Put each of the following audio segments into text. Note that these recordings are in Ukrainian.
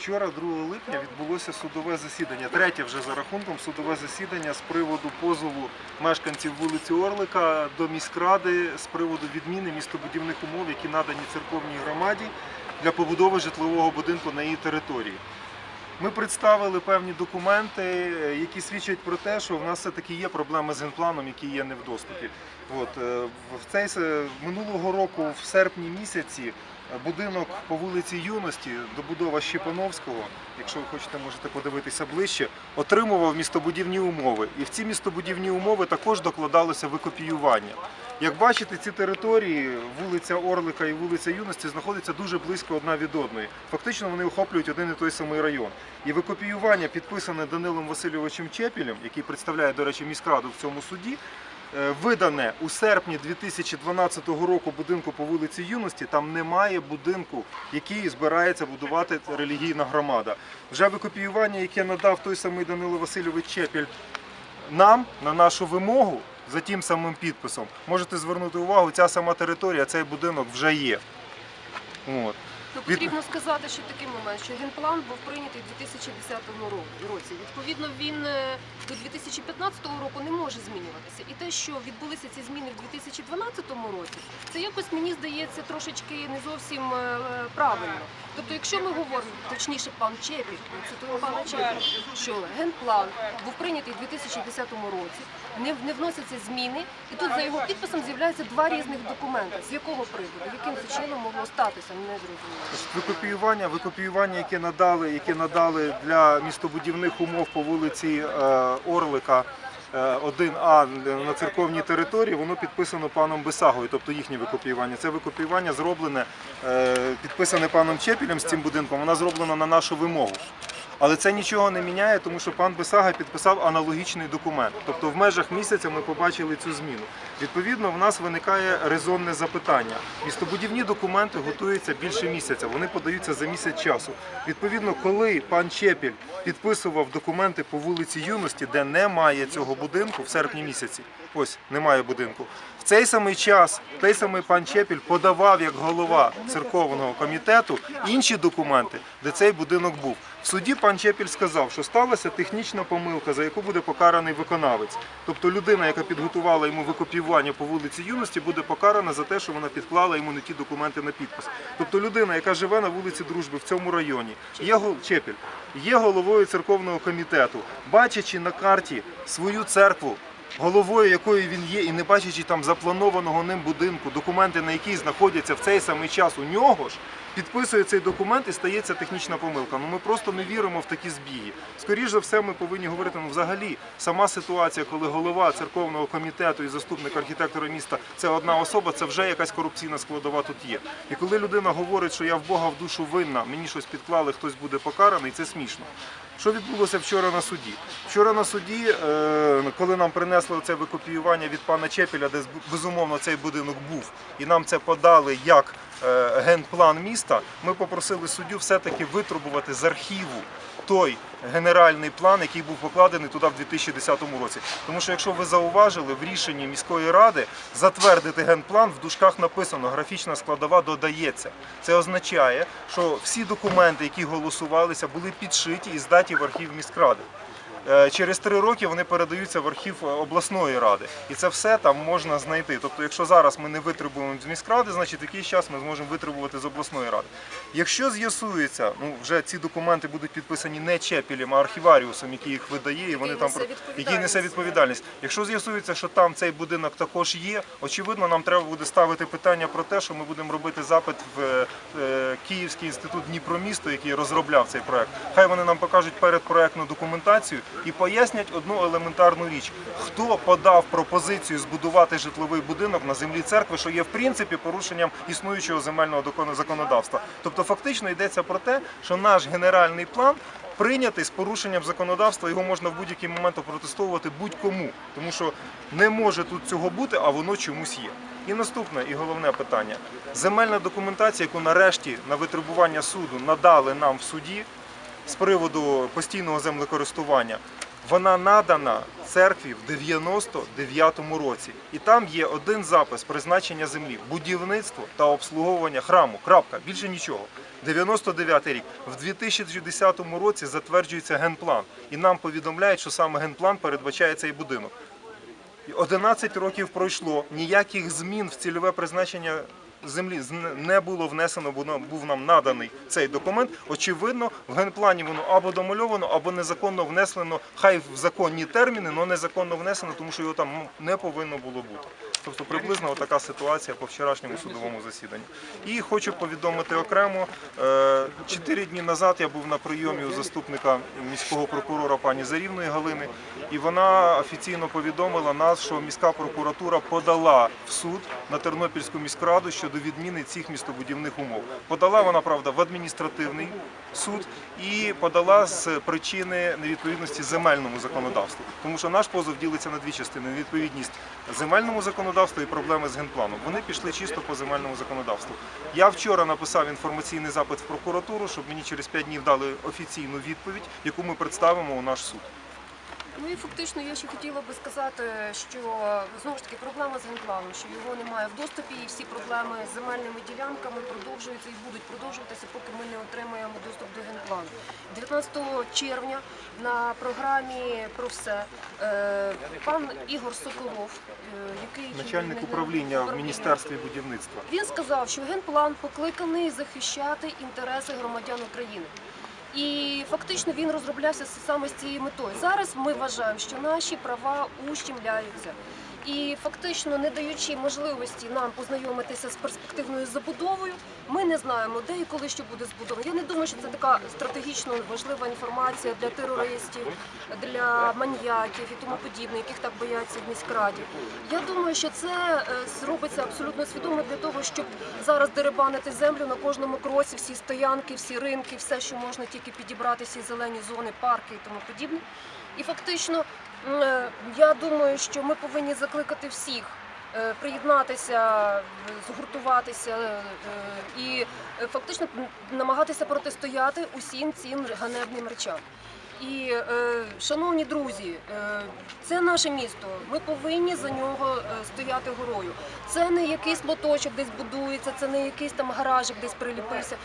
Вчора, 2 липня, відбулося судове засідання, третє вже за рахунком судове засідання з приводу позову мешканців вулиці Орлика до міськради з приводу відміни містобудівних умов, які надані церковній громаді для побудови житлового будинку на її території. Ми представили певні документи, які свідчать про те, що в нас все-таки є проблеми з генпланом, які є не в доступі. От, е, в цей, минулого року, в серпні місяці, будинок по вулиці Юності, добудова Щепановського, якщо ви хочете, можете подивитися ближче, отримував містобудівні умови. І в ці містобудівні умови також докладалося викопіювання. Як бачите, ці території, вулиця Орлика і вулиця Юності, знаходяться дуже близько одна від одної. Фактично вони охоплюють один і той самий район. І викопіювання, підписане Данилом Васильовичем Чепілем, який представляє, до речі, міськраду в цьому суді, видане у серпні 2012 року будинку по вулиці Юності, там немає будинку, який збирається будувати релігійна громада. Вже викопіювання, яке надав той самий Данило Васильович Чепіль нам на нашу вимогу за тим самим підписом, можете звернути увагу, ця сама територія, цей будинок вже є. От. Ну, потрібно сказати ще такий момент, що генплан був прийнятий у 2010 ро- році. Відповідно, він е, до 2015 року не може змінюватися. І те, що відбулися ці зміни в 2012 році, це якось мені здається трошечки не зовсім е, правильно. Тобто, якщо ми говоримо, точніше, пан Чепіль, цитуємо пана Чепіль, що генплан був прийнятий у 2010 році, не, не вносяться зміни, і тут за його підписом з'являються два різних документи. З якого приводу, яким чином могло статися, не зрозуміло. Викопіювання, викопіювання, яке надали, яке надали для містобудівних умов по вулиці е, Орлика е, 1А на церковній території, воно підписано паном Бесагою, тобто їхнє викопіювання. Це викопіювання зроблене, е, підписане паном Чепілем з цим будинком, воно зроблено на нашу вимогу. Але це нічого не міняє, тому що пан Бесага підписав аналогічний документ. Тобто в межах місяця ми побачили цю зміну. Відповідно, в нас виникає резонне запитання. Містобудівні документи готуються більше місяця, вони подаються за місяць часу. Відповідно, коли пан Чепіль підписував документи по вулиці Юності, де немає цього будинку в серпні місяці, ось немає будинку. В цей самий час той самий пан Чепіль подавав як голова церковного комітету інші документи, де цей будинок був. В суді пан Чепіль сказав, що сталася технічна помилка, за яку буде покараний виконавець. Тобто людина, яка підготувала йому викопіювання по вулиці Юності, буде покарана за те, що вона підклала йому не ті документи на підпис. Тобто людина, яка живе на вулиці Дружби в цьому районі, є Чепіль, є головою церковного комітету, бачачи на карті свою церкву. Головою якої він є, і не бачачи там запланованого ним будинку, документи на який знаходяться в цей самий час у нього ж, підписує цей документ і стається технічна помилка. Ну ми просто не віримо в такі збіги. Скоріше за все, ми повинні говорити ну, взагалі сама ситуація, коли голова церковного комітету і заступник архітектора міста це одна особа, це вже якась корупційна складова тут є. І коли людина говорить, що я в Бога в душу винна, мені щось підклали, хтось буде покараний, це смішно. Що відбулося вчора на суді? Вчора на суді, е, коли нам принесли це викопіювання від пана Чепіля, де безумовно цей будинок був, і нам це подали як генплан міста, ми попросили суддю все-таки витрубувати з архіву той генеральний план, який був покладений туди в 2010 році. Тому що, якщо ви зауважили, в рішенні міської ради затвердити генплан в дужках написано графічна складова додається. Це означає, що всі документи, які голосувалися, були підшиті і здаті в архів міськради. Е, Через три роки вони передаються в архів е, обласної ради, і це все там можна знайти. Тобто, якщо зараз ми не витребуємо з міськради, значить якийсь час ми зможемо витребувати з обласної ради. Якщо з'ясується, ну вже ці документи будуть підписані не Чепілем, а архіваріусом, який їх видає, і вони там несе який несе відповідальність. відповідальність. Якщо з'ясується, що там цей будинок також є, очевидно, нам треба буде ставити питання про те, що ми будемо робити запит в е, Київський інститут Дніпромісто, який розробляв цей проект. Хай вони нам покажуть передпроектну документацію і пояснять одну елементарну річ: хто подав пропозицію збудувати житловий будинок на землі церкви, що є в принципі порушенням існуючого земельного законодавства. Тобто, фактично йдеться про те, що наш генеральний план. Прийнятий з порушенням законодавства, його можна в будь-який момент опротестовувати будь-кому, тому що не може тут цього бути, а воно чомусь є. І наступне і головне питання: земельна документація, яку нарешті на витребування суду надали нам в суді з приводу постійного землекористування, вона надана церкві в 99-му році. І там є один запис призначення землі, будівництво та обслуговування храму. Крапка, більше нічого. 99 рік. В 2010 році затверджується генплан. І нам повідомляють, що саме генплан передбачає цей будинок. І 11 років пройшло, ніяких змін в цільове призначення землі не було внесено, бо був нам наданий цей документ. Очевидно, в генплані воно або домальовано, або незаконно внесено, хай в законні терміни, але незаконно внесено, тому що його там ну, не повинно було бути. Тобто приблизно така ситуація по вчорашньому судовому засіданні. І хочу повідомити окремо, е, чотири дні назад я був на прийомі у заступника міського прокурора пані Зарівної Галини, і вона офіційно повідомила нас, що міська прокуратура подала в суд на Тернопільську міськраду щодо відміни цих містобудівних умов. Подала вона, правда, в адміністративний суд і подала з причини невідповідності земельному законодавству. Тому що наш позов ділиться на дві частини: невідповідність земельному законодавству і проблеми з генпланом. Вони пішли чисто по земельному законодавству. Я вчора написав інформаційний запит в прокуратуру, щоб мені через 5 днів дали офіційну відповідь, яку ми представимо у наш суд. Ну і фактично я ще хотіла би сказати, що знову ж таки проблема з генпланом, що його немає в доступі, і всі проблеми з земельними ділянками продовжуються і будуть продовжуватися, поки ми не отримаємо доступ до генплану. 19 червня на програмі про все е, пан Ігор Соколов, е, який Начальник управління в міністерстві будівництва. він сказав, що генплан покликаний захищати інтереси громадян України. І фактично він розроблявся саме з цією метою. Зараз ми вважаємо, що наші права ущемляються. І фактично, не даючи можливості нам познайомитися з перспективною забудовою, ми не знаємо, де і коли що буде збудовано. Я не думаю, що це така стратегічно важлива інформація для терористів, для маньяків і тому подібне, яких так бояться в міськраді. Я думаю, що це е, зробиться абсолютно свідомо для того, щоб зараз деребанити землю на кожному кроці, всі стоянки, всі ринки, все, що можна тільки підібрати, всі зелені зони, парки і тому подібне. І фактично, я думаю, що ми повинні закликати всіх е, приєднатися, е, згуртуватися е, і е, фактично намагатися протистояти усім цим ганебним речам. І, е, шановні друзі, е, це наше місто. Ми повинні за нього е, стояти горою. Це не якийсь лоточок десь будується, це не якийсь там гаражик десь приліпився.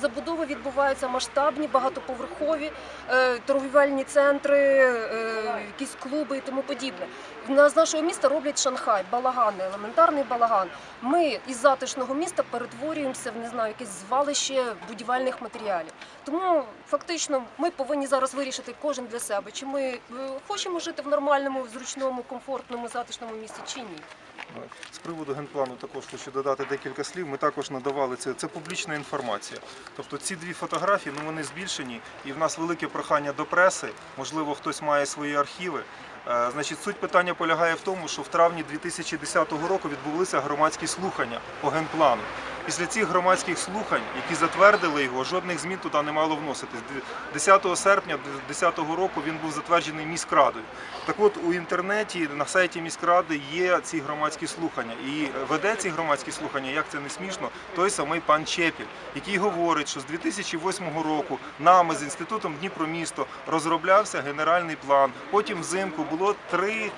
Забудови відбуваються масштабні, багатоповерхові, торгівельні центри, якісь клуби і тому подібне. З нашого міста роблять Шанхай, балаган, елементарний балаган. Ми із затишного міста перетворюємося в не знаю, якесь звалище будівельних матеріалів. Тому фактично ми повинні зараз вирішити кожен для себе, чи ми е, хочемо жити в нормальному, зручному, комфортному, затишному місті, чи ні. З приводу генплану також хочу додати декілька слів. Ми також надавали це. Це публічна інформація. Тобто ці дві фотографії, ну вони збільшені, і в нас велике прохання до преси. Можливо, хтось має свої архіви. Е, Значить, суть питання полягає в тому, що в травні 2010 року відбулися громадські слухання по генплану. Після цих громадських слухань, які затвердили його, жодних змін туди не мало вноситись. 10 серпня 2010 року він був затверджений міськрадою. Так от у інтернеті на сайті міськради є ці громадські слухання. І веде ці громадські слухання, як це не смішно, той самий пан Чепіль, який говорить, що з 2008 року нами з інститутом Дніпромісто розроблявся генеральний план. Потім взимку було три е,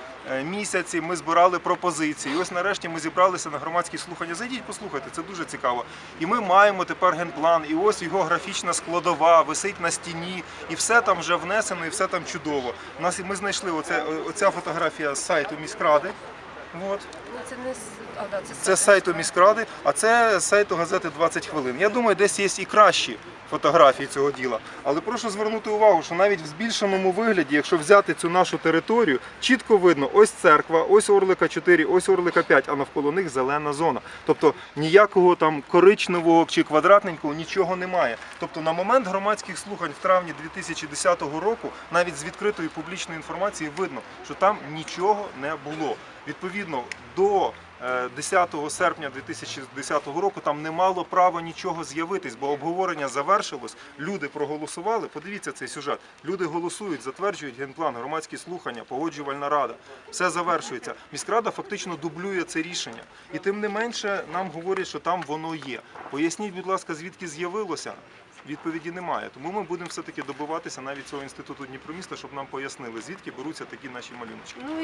місяці. Ми збирали пропозиції. І ось нарешті ми зібралися на громадські слухання. Зайдіть, послухайте, це дуже цікаво. І ми маємо тепер генплан, і ось його графічна складова висить на стіні, і все там вже внесено, і все там чудово. У нас ми знайшли оце, оця фотографія з сайту міськради. От. Ну це не да, це, Це сайту міськради, а це сайту газети 20 хвилин. Я думаю, десь є і кращі фотографії цього діла. Але прошу звернути увагу, що навіть в збільшеному вигляді, якщо взяти цю нашу територію, чітко видно, ось церква, ось Орлика 4, ось Орлика 5, а навколо них зелена зона. Тобто ніякого там коричневого чи квадратненького нічого немає. Тобто на момент громадських слухань в травні 2010 року, навіть з відкритої публічної інформації видно, що там нічого не було. Відповідно, до 10 серпня 2010 року там не мало права нічого з'явитись, бо обговорення завершилось. Люди проголосували. Подивіться цей сюжет. Люди голосують, затверджують генплан, громадські слухання, погоджувальна рада. Все завершується. Міськрада фактично дублює це рішення. І тим не менше нам говорять, що там воно є. Поясніть, будь ласка, звідки з'явилося. Відповіді немає. Тому ми будемо все-таки добиватися навіть цього інституту Дніпроміста, щоб нам пояснили, звідки беруться такі наші малюночки. Ну